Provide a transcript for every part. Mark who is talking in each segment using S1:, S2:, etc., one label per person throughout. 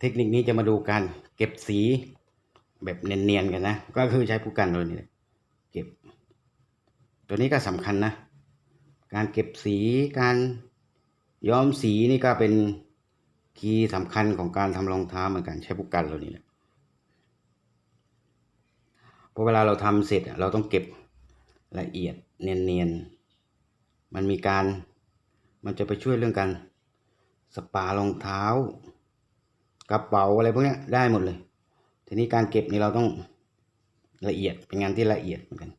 S1: เทคนิคนี้จะมาดูการเก็บสีแบบเนียนๆกันนะ ก็คือใช้ผู้กันตัวนี้เลยเก็บ ตัวนี้ก็สำคัญนะ การเก็บสีการย้อมสีนี่ก็เป็นคีย์สำคัญของการทำรองเท้าเหมือนกันใช้ผู้กันเรานี่แหละพราะเวลาเราทำเสร็จเราต้องเก็บละเอียดเนียนๆ มันมีการมันจะไปช่วยเรื่องการสปารองเท้า กระเป๋าอะไรพวกนี้ได้หมดเลย ทีนี้การเก็บนี่เราต้องละเอียดเป็นงานที่ละเอียดเหมือนกัน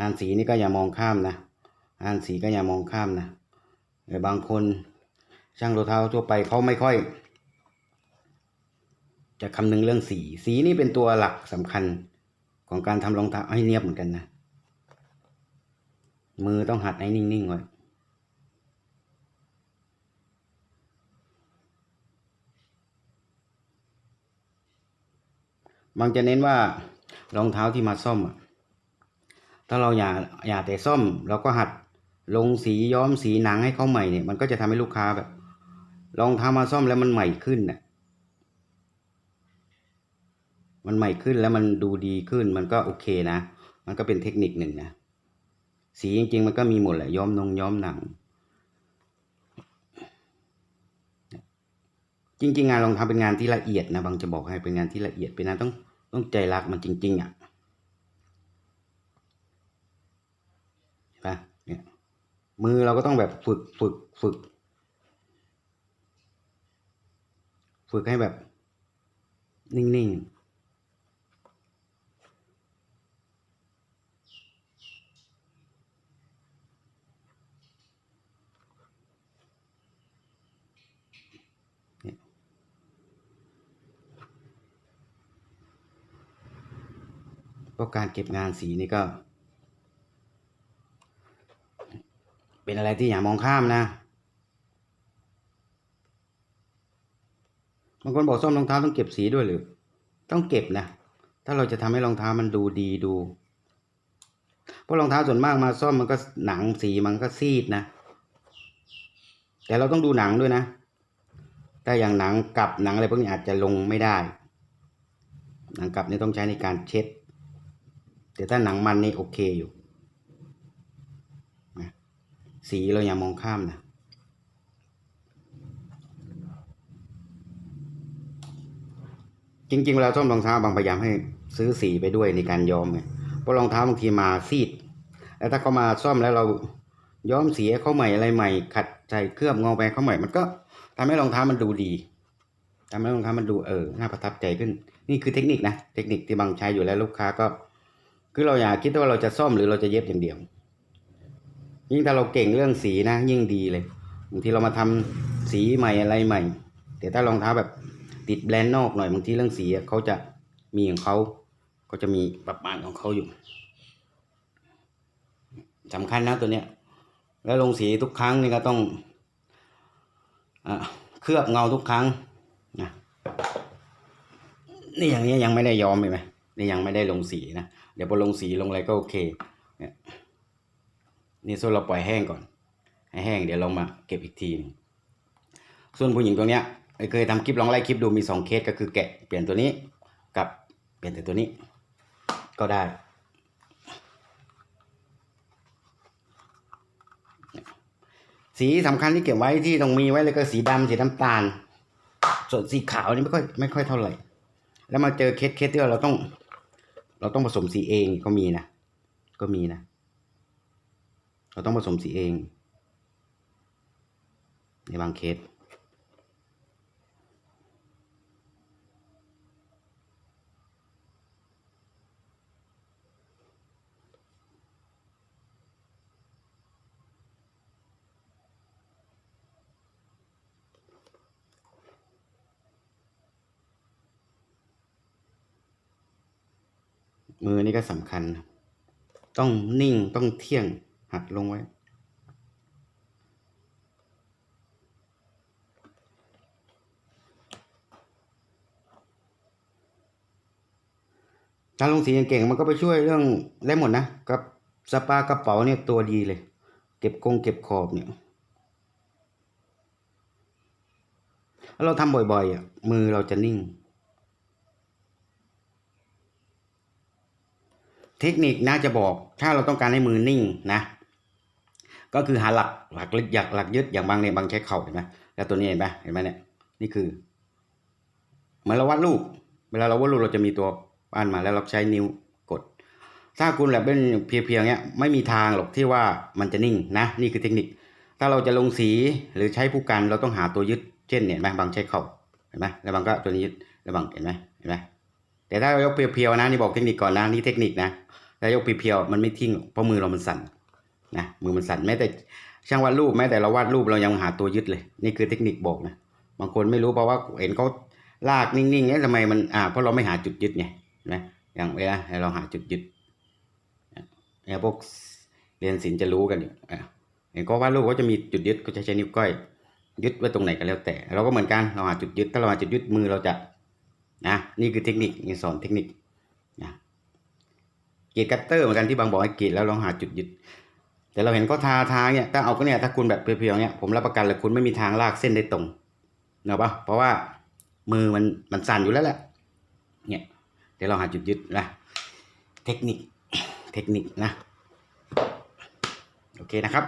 S1: งานสีนี่ก็อย่ามองข้ามนะงานสีก็อย่ามองข้ามนะแต่บางคนช่างรองเท้าทั่วไปเขาไม่ค่อย จะคำนึงเรื่องสี สีนี่เป็นตัวหลักสำคัญของการทำรองเท้าให้เนียบเหมือนกันนะมือต้องหัดให้นิ่งๆไว้ บางจะเน้นว่ารองเท้าที่มาซ่อมอะถ้าเราอย่าอย่าแต่ซ่อมเราก็หัดลงสีย้อมสีหนังให้เขาใหม่เนี่ยมันก็จะทำให้ลูกค้าแบบรองเท้ามาซ่อมแล้วมันใหม่ขึ้นน่ะมันใหม่ขึ้นแล้วมันดูดีขึ้นมันก็โอเคนะ มันก็เป็นเทคนิคหนึ่งนะ สีจริงๆ มันก็มีหมดแหละย้อมนงย้อมหนัง จริง ๆ งานรองทำเป็นงานที่ละเอียดนะบางจะบอกให้เป็นงานที่ละเอียดเป็นงานต้องต้องใจรักมันจริง ๆ อะเห็นปะเนี่ยมือเราก็ต้องแบบฝึกฝึกฝึก ฝึกให้แบบ นิ่ง ๆ ก็การเก็บงานสีนี่ก็ เป็นอะไรที่อย่ามองข้ามนะบางคนบอกซ่อมรองเท้าต้องเก็บสีด้วยหรือ ต้องเก็บนะ ถ้าเราจะทำให้รองเท้ามันดูดีดู เพราะรองเท้าส่วนมากมาซ่อมมันก็หนังสีมันก็ซีดนะ แต่เราต้องดูหนังด้วยนะถ้าอย่างหนังกับหนังอะไรพวกนี้อาจจะลงไม่ได้ หนังกับนี่ต้องใช้ในการเช็ด แต่ถ้าหนังมันนี่โอเคอยู่นะสีเราอย่ามองข้ามนะจริงๆเวลาซ่อมรองเท้าบางพยายามให้ซื้อสีไปด้วยในการย้อมไงเพราะรองเท้าบางทีมาซีดแล้วถ้าเขามาซ่อมแล้วเราย้อมสีให้เขาใหม่อะไรใหม่ ขัดใส่เคลือบงอไปให้เขาใหม่ มันก็ทำให้รองเท้ามันดูดีทำให้รองเท้ามันดูเออน่าประทับใจขึ้น นี่คือเทคนิคนะ เทคนิคที่บางใช้อยู่แล้วลูกค้าก็ คือเราอย่าคิดว่าเราจะซ่อมหรือเราจะเย็บอย่างเดียว ยิ่งถ้าเราเก่งเรื่องสีนะ ยิ่งดีเลยบางทีเรามาทำสีใหม่อะไรใหม่ แต่ถ้ารองเท้าแบบติดแบรนด์นอกหน่อยบางทีเรื่องสีเขาจะมีของเขาก็จะมีประมาณของเขาอยู่สำคัญนะตัวเนี้ย แล้วลงสีทุกครั้งนี่ก็ต้องอเคลือบเงาทุกครั้งนะนี่อย่างนี้ยังไม่ได้ย้อมเห็นไหมนี่ยังไม่ได้ลงสีนะ ดี๋ยวพอลงสีลงอะไรก็โอเคเนี่ยนี่ส่วนเราปล่อยแห้งก่อน ให้แห้งเดี๋ยวเรามาเก็บอีกทีหนึงส่วนผู้หญิงตัวเนี้ยเคยทำคลิปลองไล่คลิปดูมีสองเคสก็คือแกะเปลี่ยนตัวนี้กับเปลี่ยนแต่ตัวนี้ ก็ได้ สีสำคัญที่เก็บไว้ที่ต้องมีไว้เลยก็สีดำสีน้ำตาล ส่วนสีขาวนี่ไม่ค่อยไม่ค่อยเท่าไหร่ แล้วมาเจอเคสเคสที่เราต้อง เราต้องผสมสีเองก็มีนะ ก็มีนะ เราต้องผสมสีเอง ในบางเคส มือนี่ก็สำคัญ ต้องนิ่งต้องเที่ยงหัดลงไว้ การลงสีเก่งมันก็ไปช่วยเรื่องได้หมดนะกับสปากระเป๋าเนี่ยตัวดีเลย เก็บกงเก็บขอบเนี่ยถ้าเราทำบ่อยๆอะมือเราจะนิ่ง เทคนิคนะจะบอกถ้าเราต้องการให้มือนิ่งนะ ก็คือหาหลักหลักลึกอยากหลักยึดอย่างบางเนี่ยบางใช้เข่าเห็นไหมแล้วตัวนี้เห็นไหมเห็นไหมเนี่ยนี่คือเหมือนเราวาดรูปเวลาเราวาดรูปเราจะมีตัวปั้นมาแล้วเราใช้นิ้วกด ถ้าคุณแบบเป็นเพียวๆเนี้ยไม่มีทางหรอกที่ว่ามันจะนิ่งนะ นี่คือเทคนิค ถ้าเราจะลงสีหรือใช้ผู้กันเราต้องหาตัวยึดเช่นเนี่ยเห็นไหมบางใช้เข่าเห็นไหมแล้วบางก็ตัวนี้ยึดแล้วบางเห็นไหมเห็นไหมแต่ถ้าเรายกเพียวๆนะนี่บอกเทคนิคก่อนนะนี่เทคนิคนะ ถ้ายกเพียวๆมันไม่ทิ้งเพราะมือเรามันสั่นนะมือมันสั่นแม้แต่ช่างวาดรูปแม้แต่เราวาดรูปเรายังหาตัวยึดเลย นี่คือเทคนิคบอกนะบางคนไม่รู้เพราะว่าเห็นเขาลากนิ่งๆเนี้ยทำไมมันอ่าเพราะเราไม่หาจุดยึดไงนไหมอย่างเวลาเราหาจุดยึดเนี่ยพวกเรียนศิลป์จะรู้กันอยู่เห็นก็วาดรูปก็จะมีจุดยึดก็จะใช้นิ้วก้อย ยึดไว้ตรงไหนก็แล้วแต่ เราก็เหมือนกันเราหาจุดยึดถ้าเราหาจุดยึดมือเราจะนะนี่คือเทคนิคนี่สอนเทคนิค กรีดคัตเตอร์เหมือนกันที่บางบอกให้กรีดแล้วลองหาจุดยึด แต่เราเห็นเขาทาทาเนี่ยถ้าเอาก็เนี่ยถ้าคุณแบบเพียวๆเนี่ยผมรับประกันเลยคุณไม่มีทางลากเส้นได้ตรงเนอะปะเพราะว่ามือมันมันสั่นอยู่แล้วแหละเนี่ยเดี๋ยวเราหาจุดยึดนะเทคนิคเทคนิคนะโอเคนะครับ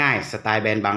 S1: ง่ายๆสไตล์แบรนด์บัง